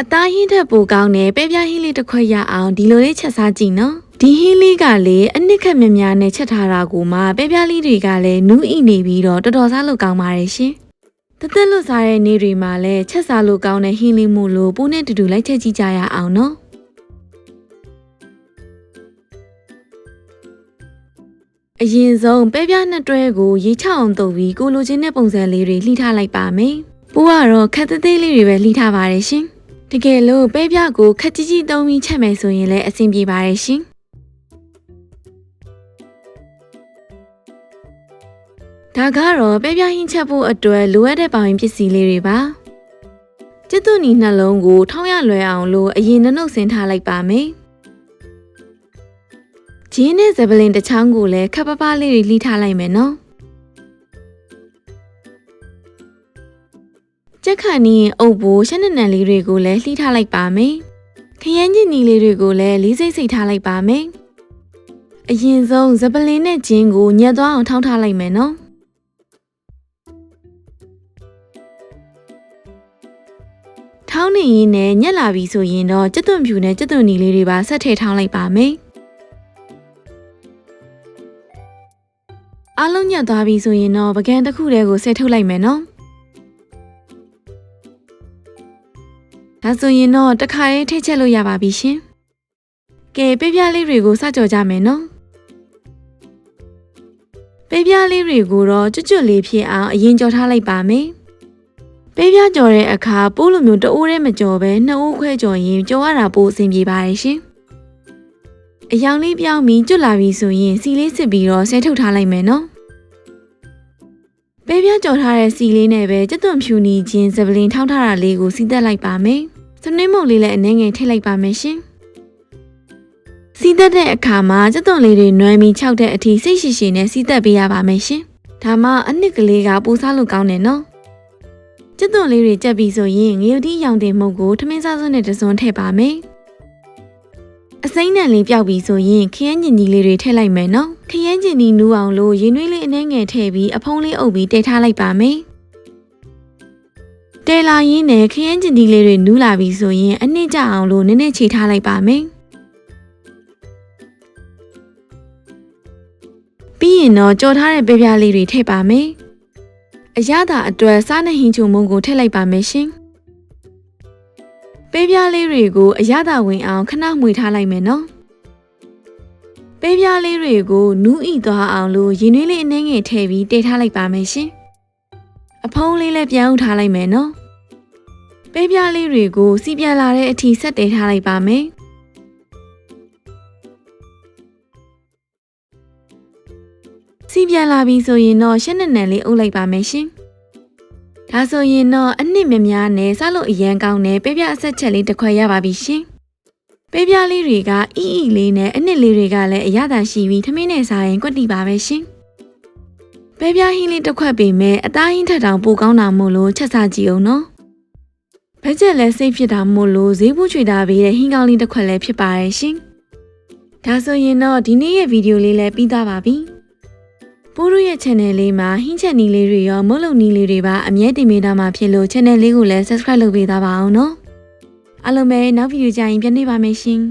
အသားဟင်းထက်ပိုကောင်းတဲ့ပဲပြားဟင်းလေးတစ်ခွက်ရအောင်ဒီလိုလေးချက်စားကြည့်နော်ဒီဟင်းလေးကလေအနစ်ခက်မြများနဲ့ချက်ထားတာကိုမှပဲပြားလေးတွေကလည်းနူးအိနေပြီးတော့တော်တော်စားလို့ကောင်းပါတယ်ရှင်တသက်လွတ်စားတဲ့နေ့တွေမှာလည်းချက်စားလို့ကောင်းတဲ့ဟင်းလေးမို့လို့ပိုးနဲ့တူတူလိုက်ချက်ကြည့်ကြရအောင်နော်အရင်ဆုံးပဲပြားနှစ်တွဲကိုရေချအောင်တုပ်ပြီးကိုလိုချင်တဲ့ပုံစံလေးတွေလှိထားလိုက်ပါမယ်။ပိုးကတော့ခက်သေးသေးလေးတွေပဲလှိထားပါတယ်ရှင်။ တကယ်လို့ပဲပြားကိုခက်ကြီးကြီးသုံးပြီးချက်မယ်ဆိုရင်လည်းအဆင်ပြေပါတယ်ရှင်။ဒါကတော့ပဲပြားဟင်းချက်ဖို့အတွက်လိုအပ်တဲ့ပေါင်းပစ္စည်းလေးတွေပါ။ကျက်သွနီနှလုံးကို ထောင်းရလွယ်အောင်လို့အရင်နှုတ်ဆင်းထားလိုက်ပါမယ်။ဂျင်းနဲ့ဇပလင်တစ်ချောင်းကိုလည်းခပ်ပပလေးတွေလှိထားလိုက်မယ်နော် ကြက်ခါနီးရင်အုပ်ဖို့ရှက်နက်နန်လေးတွေကိုလည်းလှိထားလိုက်ပါမယ်ခရမ်းညင်နီလေးတွေကိုလည်းလေးစိတ်စိတ်ထားလိုက်ပါမယ်အရင်ဆုံးဇပလင်နဲ့ဂျင်းကိုညက်သွားအောင်ထောင်းထားလိုက်မယ်နော်ထောင်းနေရင်နဲ့ညက်လာပြီဆိုရင်တော့ကြက်သွန်ဖြူနဲ့ကြက်သွန်နီလေးတွေပါဆက်ထည့်ထောင်းလိုက်ပါမယ်အားလုံးညက်သွားပြီဆိုရင်တော့ပကံတစ်ခုတည်းကိုဆက်ထုတ်လိုက်မယ်နော် ဒါဆိုရင်တော့တစ်ခါရေးထိတ်ချက်လို့ရပါပြီရှင်ကဲပေးပြားလေးတွေကိုစကြော်ကြမယ်နော်ပေးပြားလေးတွေကိုတော့ကျွတ်ကျွတ်လေးဖြစ်အောင်အရင်ကြော်ထားလိုက်ပါမယ်ပေးပြားကြော်တဲ့အခါပိုးလိုမျိုးတအိုးတည်းမကြော်ပဲနှစ်အိုးခွဲကြော်ရင်ကြော်ရတာပိုအဆင်ပြေပါတယ်ရှင်အယောင်လေးပြောင်းပြီးကျွတ်လာပြီဆိုရင်စီလေးစစ်ပြီးတော့ဆဲထုတ်ထားလိုက်မယ်နော်ပဲပြကြော်ထားတဲ့စီလေးနဲ့ပဲကြက်သွန်ဖြူနီချင်းစပလင်ထောင်းထားတာလေးကိုစီးသက်လိုက်ပါမယ် စနင်းမုတ်လေးလည်းအနေငယ်ထည့်လိုက်ပါမယ်ရှင်စီးသက်တဲ့အခါမှာကြက်သွန်လေးတွေနွမ်းပြီးခြောက်တဲ့အထိစိတ်ရှိရှိနဲ့စီးသက်ပေးရပါမယ်ရှင်ဒါမှအနှစ်ကလေးကပူစားလို့ကောင်းတယ်နော်ကျက်သွန်လေးတွေကြက်ပြီးဆိုရင်ငရုတ်တိရောင်တင်မှုတ်ကိုထမင်းစားစွန်းနဲ့တစွန်းထည့်ပါမယ်အစိမ့်နံလေးပျောက်ပြီးဆိုရင်ခရမ်းညင်ကြီးလေးတွေထည့်လိုက်မယ်နော်ခရမ်းညင်ကြီးနူးအောင်လို့ရင်နွေးလေးအနှဲငယ်ထည့်ပြီးအဖုံးလေးအုပ်ပြီးတဲထားလိုက်ပါမယ် တဲလာရင်းနဲ့ခရမ်းညင်ကြီးလေးတွေနူးလာပြီးဆိုရင်အနှစ်ကြအောင်လို့နည်းနည်းခြေထားလိုက်ပါမယ်ပြီးရင်တော့ကြော်ထားတဲ့ပဲပြားလေးတွေထည့်ပါမယ်အရသာအတွက်စားနဲ့ဟင်းချုံမုံကိုထည့်လိုက်ပါမယ်ရှင်ပေးပြားလေးတွေကိုအရသာဝင်အောင်ခဏမှွေထားလိုက်မယ်နော်ပေးပြားလေးတွေကိုနူးဤသွားအောင်လို့ရင်နှွေးလေးအနှဲငယ်ထည့်ပြီးတည်ထားလိုက်ပါမယ်ရှင် အဖုံးလေးလည်းပြန်ဥထားလိုက်မယ်နော်ပေးပြားလေးတွေကိုစီပြန်လာတဲ့အထိဆက်တည်ထားလိုက်ပါမယ်စီပြန်လာပြီဆိုရင်တော့ရှက်နက်နန်လေးအုပ်လိုက်ပါမယ်ရှင်ဒါဆိုရင်တော့အနှစ်မများနဲ့စလို့အရန်ကောင်းတဲ့ပေးပြအဆက်ချက်လေးတစ်ခွက်ရပါပြီရှင်။ပေးပြလေးတွေကအီအီလေးနဲ့အနှစ်လေးတွေကလည်းအရသာရှိပြီးထမင်းနဲ့စားရင်ကွက်တီပါပဲရှင်။ ပေးပြဟင်းလေးတစ်ခွက်ပေမဲ့အသားဟင်းထက်တောင်ပိုကောင်းတာမို့လို့ချက်စားကြည့်အောင်နော်။ဘက်ချက်လည်းစိတ်ဖြစ်တာမို့လို့ဈေးဘူးချွေတာပေးတဲ့ဟင်းကောင်းလေးတစ်ခွက်လည်းဖြစ်ပါရဲ့ရှင်။ဒါဆိုရင်တော့ဒီနေ့ရဲ့ဗီဒီယိုလေးလည်းပြီးသားပါပြီ။ပိုးတို့ရဲ့ channel လေးမှာဟင်းချက်နီးလေးတွေရောမုတ်လုံနီးလေးတွေပါအမြဲတင်ပေးထားမှာဖြစ်လို့ channel လေးကိုလည်း subscribe လုပ်ပေးသားပါအောင်နော်အားလုံးပဲနောက်ဗီဒီယိုကြရင်ပြန်နေပါမယ်ရှင်